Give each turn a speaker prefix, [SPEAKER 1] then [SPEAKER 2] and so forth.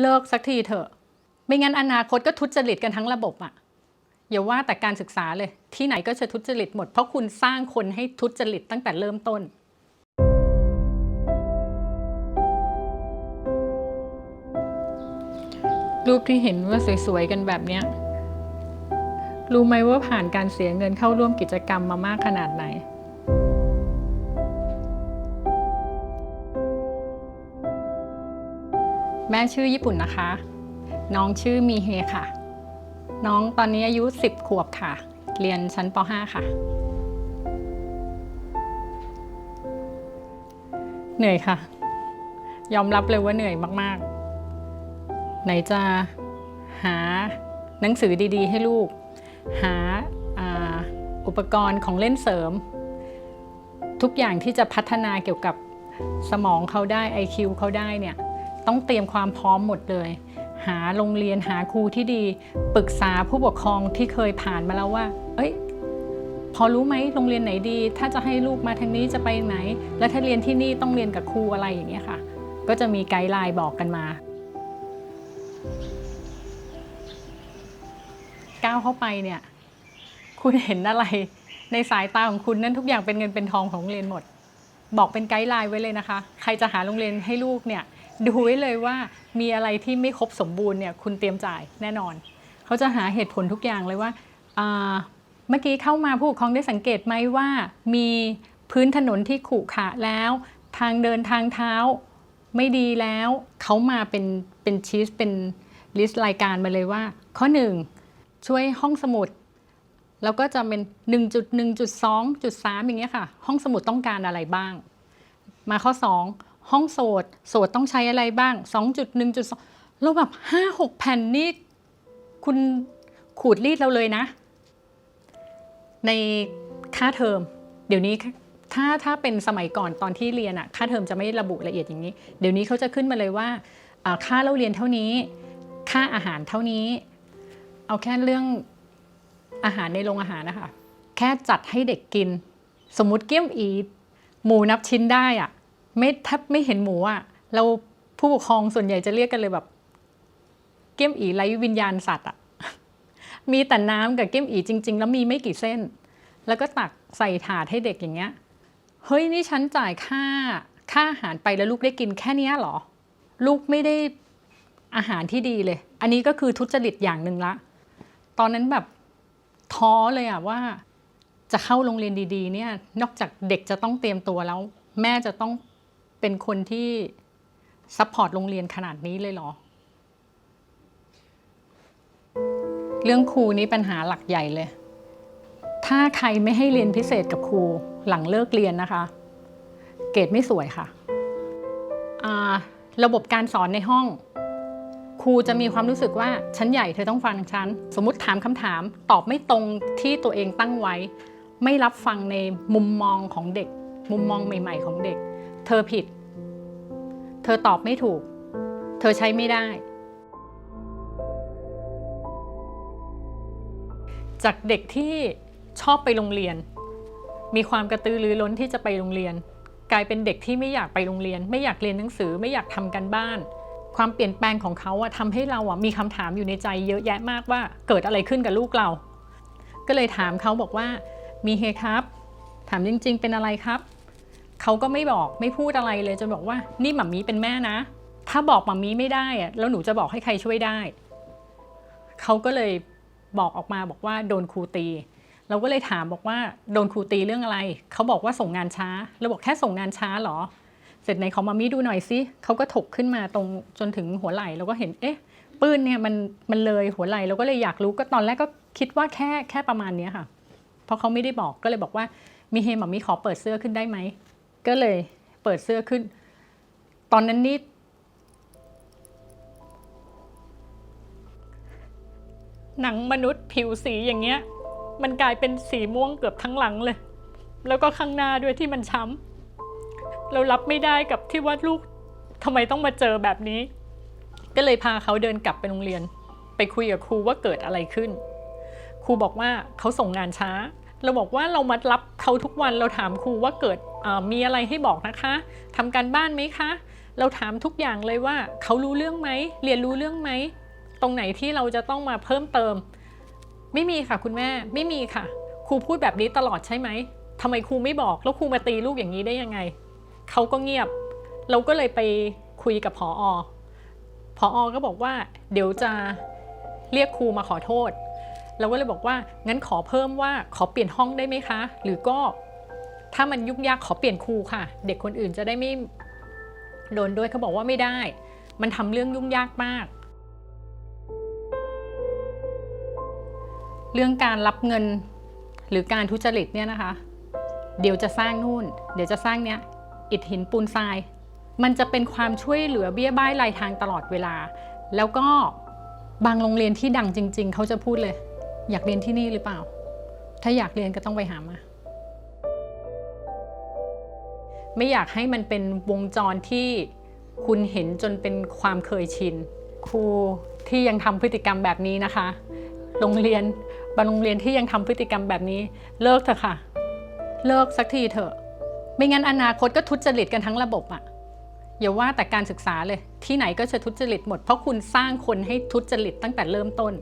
[SPEAKER 1] เลิกสักทีเถอะ ไม่งั้นอนาคตก็ทุจริตกันทั้งระบบอะอย่าว่าแต่การศึกษาเลย ที่ไหนก็จะทุจริตหมด เพราะคุณสร้างคนให้ทุจริตตั้งแต่เริ่มต้นรูปที่เห็นว่าสวยๆกันแบบเนี้ย รู้ไหมว่าผ่านการเสียเงินเข้าร่วมกิจกรรมมามากขนาดไหน แม่ชื่อญี่ปุ่นนะคะ น้องชื่อมีเฮค่ะ น้องตอนนี้อายุ 10 ขวบค่ะ เรียนชั้นป .5 ค่ะ เหนื่อยค่ะ ยอมรับเลยว่าเหนื่อยมากๆ ไหนจะหาหนังสือดีๆ ให้ลูก หาอ,าอุปกรณ์ของเล่นเสริม ทุกอย่างที่จะพัฒนาเกี่ยวกับสมองเขาได้ IQ เขาได้เนี่ย ต้องเตรียมความพร้อมหมดเลย หาโรงเรียนหาครูที่ดี ปรึกษาผู้ปกครองที่เคยผ่านมาแล้วว่า เอ้ย พอรู้ไหมโรงเรียนไหนดี ถ้าจะให้ลูกมาทางนี้จะไปไหน แล้วถ้าเรียนที่นี่ต้องเรียนกับครูอะไรอย่างเงี้ยค่ะ ก็จะมีไกด์ไลน์บอกกันมาก้าวเข้าไปเนี่ย คุณเห็นอะไร ในสายตาของคุณนั่นทุกอย่างเป็นเงินเป็นทองของโรงเรียนหมด บอกเป็นไกด์ไลน์ไว้เลยนะคะ ใครจะหาโรงเรียนให้ลูกเนี่ย ดูไว้เลยว่ามีอะไรที่ไม่ครบสมบูรณ์เนี่ยคุณเตรียมจ่ายแน่นอน เขาจะหาเหตุผลทุกอย่างเลยว่าเมื่อกี้เข้ามาผู้ปกครองได้สังเกตไหมว่า มีพื้นถนนที่ขรุขระแล้ว ทางเดินทางเท้าไม่ดีแล้ว เขามาเป็นเป็นชีสเป็นลิสต์รายการมาเลยว่า ข้อ 1 ช่วยห้องสมุด แล้วก็จะเป็น 1.1.2.3 อย่างเงี้ยค่ะ ห้องสมุดต้องการอะไรบ้าง มาข้อ 2 ห้องโสดโสดต้องใช้อะไรบ้าง 2.1.2แล้วแบบ5-6 แผ่นนี่คุณขูดรีดเราเลยนะ ในค่าเทอม เดี๋ยวนี้ถ้าถ้าเป็นสมัยก่อนตอนที่เรียนอะค่าเทอมจะไม่ระบุละเอียดอย่างนี้ เดี๋ยวนี้เขาจะขึ้นมาเลยว่าค่าเราเรียนเท่านี้ ค่าอาหารเท่านี้ เอาแค่เรื่องอาหารในโรงอาหารนะคะ แค่จัดให้เด็กกิน สมมติเกี้ยมอีหมูนับชิ้นได้อะ ไม่ถ้าไม่เห็นหมูอะเราผู้ปกครองส่วนใหญ่จะเรียกกันเลยแบบ เก้มอีไร้วิญญาณสัตว์อะมีแต่น้ำกับเก้มอีจริง ๆ แล้วมีไม่กี่เส้น แล้วก็ตักใส่ถาดให้เด็กอย่างเงี้ย เฮ้ยนี่ฉันจ่ายค่าค่าอาหารไปแล้วลูกได้กินแค่นี้หรอ ลูกไม่ได้อาหารที่ดีเลย อันนี้ก็คือทุจริตอย่างหนึ่งละ ตอนนั้นแบบท้อเลยอะว่าจะเข้าโรงเรียนดีๆ เนี่ย นอกจากเด็กจะต้องเตรียมตัวแล้ว แม่จะต้อง เป็นคนที่ซัพพอร์ตโรงเรียนขนาดนี้เลยเหรอ เรื่องครูนี้ปัญหาหลักใหญ่เลย ถ้าใครไม่ให้เรียนพิเศษกับครูหลังเลิกเรียนนะคะ เกรดไม่สวยค่ะ ระบบการสอนในห้อง ครูจะมีความรู้สึกว่าฉันใหญ่เธอต้องฟังฉัน สมมติถามคำถาม ตอบไม่ตรงที่ตัวเองตั้งไว้ ไม่รับฟังในมุมมองของเด็ก มุมมองใหม่ ๆ ของเด็ก เธอผิด เธอตอบไม่ถูก เธอใช้ไม่ได้ จากเด็กที่ชอบไปโรงเรียน มีความกระตือรือร้นที่จะไปโรงเรียน กลายเป็นเด็กที่ไม่อยากไปโรงเรียน ไม่อยากเรียนหนังสือไม่อยากทำกันบ้าน ความเปลี่ยนแปลงของเขาอะทำให้เราอะมีคำถามอยู่ในใจเยอะแยะมากว่าเกิดอะไรขึ้นกับลูกเรา ก็เลยถามเขาบอกว่ามีเฮครับ ถามจริง ๆ เป็นอะไรครับ เขาก็ไม่บอกไม่พูดอะไรเลยจนบอกว่านี่หมัมมี่เป็นแม่นะ ถ้าบอกหมัมมี่ไม่ได้อะแล้วหนูจะบอกให้ใครช่วยได้เขาก็เลยบอกออกมาบอกว่าโดนครูตี เราก็เลยถามบอกว่าโดนครูตีเรื่องอะไรเขาบอกว่าส่งงานช้าเราบอกแค่ส่งงานช้าเหรอ เสร็จไหนขอมามีดูหน่อยสิเขาก็ถกขึ้นมาตรงจนถึงหัวไหล่เราก็เห็นเอ๊ะปื้นเนี่ยมันมันเลยหัวไหล่เราก็เลยอยากรู้ก็ตอนแรกก็คิดว่าแค่แค่ประมาณนี้ค่ะ เพราะเขาไม่ได้บอกก็เลยบอกว่ามีเฮมามีขอเปิดเสื้อขึ้นได้ไหม ก็เลยเปิดเสื้อขึ้น ตอนนั้นนี่หนังมนุษย์ผิวสีอย่างเงี้ย มันกลายเป็นสีม่วงเกือบทั้งหลังเลย แล้วก็ข้างหน้าด้วยที่มันช้ำเรารับไม่ได้กับที่ว่าลูกทำไมต้องมาเจอแบบนี้ ก็เลยพาเขาเดินกลับไปโรงเรียน ไปคุยกับครูว่าเกิดอะไรขึ้น ครูบอกว่าเขาส่งงานช้า เราบอกว่าเรามารับเขาทุกวันเราถามครูว่าเกิด มีอะไรให้บอกนะคะทำการบ้านไหมคะ เราถามทุกอย่างเลยว่า เขารู้เรื่องไหม เรียนรู้เรื่องไหม ตรงไหนที่เราจะต้องมาเพิ่มเติม ไม่มีค่ะคุณแม่ ไม่มีค่ะ ครูพูดแบบนี้ตลอดใช่ไหมทำไมครูไม่บอก แล้วครูมาตีลูกอย่างนี้ได้ยังไง เขาก็เงียบ เราก็เลยไปคุยกับพออพออก็บอกว่า เดี๋ยวจะเรียกครูมาขอโทษ เราก็เลยบอกว่า งั้นขอเพิ่มว่าขอเปลี่ยนห้องได้ไหมคะ หรือก็ ถ้ามันยุ่งยากขอเปลี่ยนครูค่ะ เด็กคนอื่นจะได้ไม่โดนด้วยเขาบอกว่าไม่ได้ มันทำเรื่องยุ่งยากมาก เรื่องการรับเงินหรือการทุจริตเนี่ยนะคะ เดี๋ยวจะสร้างนู่น เดี๋ยวจะสร้างเนี้ยอิฐหินปูนทราย มันจะเป็นความช่วยเหลือเบี้ยบ้ายรายทางตลอดเวลา แล้วก็บางโรงเรียนที่ดังจริง ๆ เขาจะพูดเลย อยากเรียนที่นี่หรือเปล่า ถ้าอยากเรียนก็ต้องไปหามา ไม่อยากให้มันเป็นวงจรที่คุณเห็นจนเป็นความเคยชิน ครูที่ยังทำพฤติกรรมแบบนี้นะคะ โรงเรียนบางโรงเรียนที่ยังทำพฤติกรรมแบบนี้ เลิกเถอะค่ะ เลิกสักทีเถอะ ไม่งั้นอนาคตก็ทุจริตกันทั้งระบบอะอย่าว่าแต่การศึกษาเลย ที่ไหนก็จะทุจริตหมด เพราะคุณสร้างคนให้ทุจริตตั้งแต่เริ่มต้น